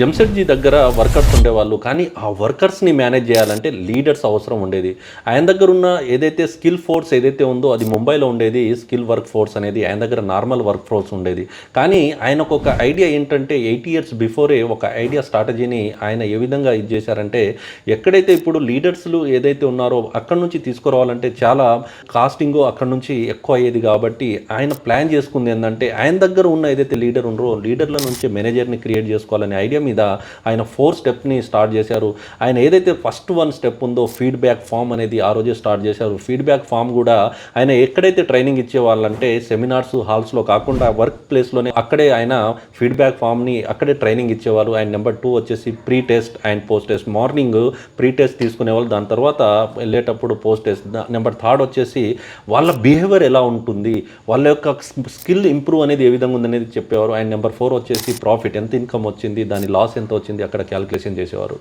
జంషెడ్జీ దగ్గర వర్కర్స్ ఉండేవాళ్ళు. కానీ ఆ వర్కర్స్ని మేనేజ్ చేయాలంటే లీడర్స్ అవసరం ఉండేది. ఆయన దగ్గర ఉన్న ఏదైతే స్కిల్ ఫోర్స్ ఏదైతే ఉందో అది ముంబైలో ఉండేది. స్కిల్ వర్క్ ఫోర్స్ అనేది ఆయన దగ్గర నార్మల్ వర్క్ ఫోర్స్ ఉండేది. కానీ ఆయనకు ఒక ఐడియా ఏంటంటే ఎయిట్ ఇయర్స్ బిఫోరే ఒక ఐడియా స్ట్రాటజీని ఆయన ఏ విధంగా ఇది చేశారంటే ఎక్కడైతే ఇప్పుడు లీడర్స్లు ఏదైతే ఉన్నారో అక్కడ నుంచి తీసుకురావాలంటే చాలా కాస్టింగ్ అక్కడ నుంచి ఎక్కువ అయ్యేది కాబట్టి ఆయన ప్లాన్ చేసుకుంది ఏంటంటే ఆయన దగ్గర ఉన్న ఏదైతే లీడర్ ఉన్నారో లీడర్ల నుంచి మేనేజర్ని క్రియేట్ చేసుకోవాలని ఐడియా మీద ఆయన ఫోర్ స్టెప్ని స్టార్ట్ చేశారు. ఆయన ఏదైతే ఫస్ట్ వన్ స్టెప్ ఉందో ఫీడ్బ్యాక్ ఫామ్ అనేది ఆ రోజే స్టార్ట్ చేశారు. ఫీడ్బ్యాక్ ఫామ్ కూడా ఆయన ఎక్కడైతే ట్రైనింగ్ ఇచ్చేవాళ్ళంటే సెమినార్స్ హాల్స్లో కాకుండా వర్క్ ప్లేస్లోనే అక్కడే ఆయన ఫీడ్బ్యాక్ ఫామ్ని అక్కడే ట్రైనింగ్ ఇచ్చేవారు. ఆయన నెంబర్ టూ వచ్చేసి pre test and post test morning pre test తీసుకునేవాళ్ళు. దాని తర్వాత వెళ్ళేటప్పుడు పోస్ట్ టెస్ట్ నెంబర్ థర్డ్ వచ్చేసి వాళ్ళ బిహేవియర్ ఎలా ఉంటుంది? వాళ్ళ యొక్క స్కిల్ ఇంప్రూవ్ అనేది ఏ విధంగా ఉందనేది చెప్పేవారు. అండ్ నెంబర్ ఫోర్ వచ్చేసి ప్రాఫిట్ ఎంత ఇన్కమ్ వచ్చింది? దాని లాస్ ఎంత వచ్చింది అక్కడ క్యాలిక్యులేషన్ చేసేవారు.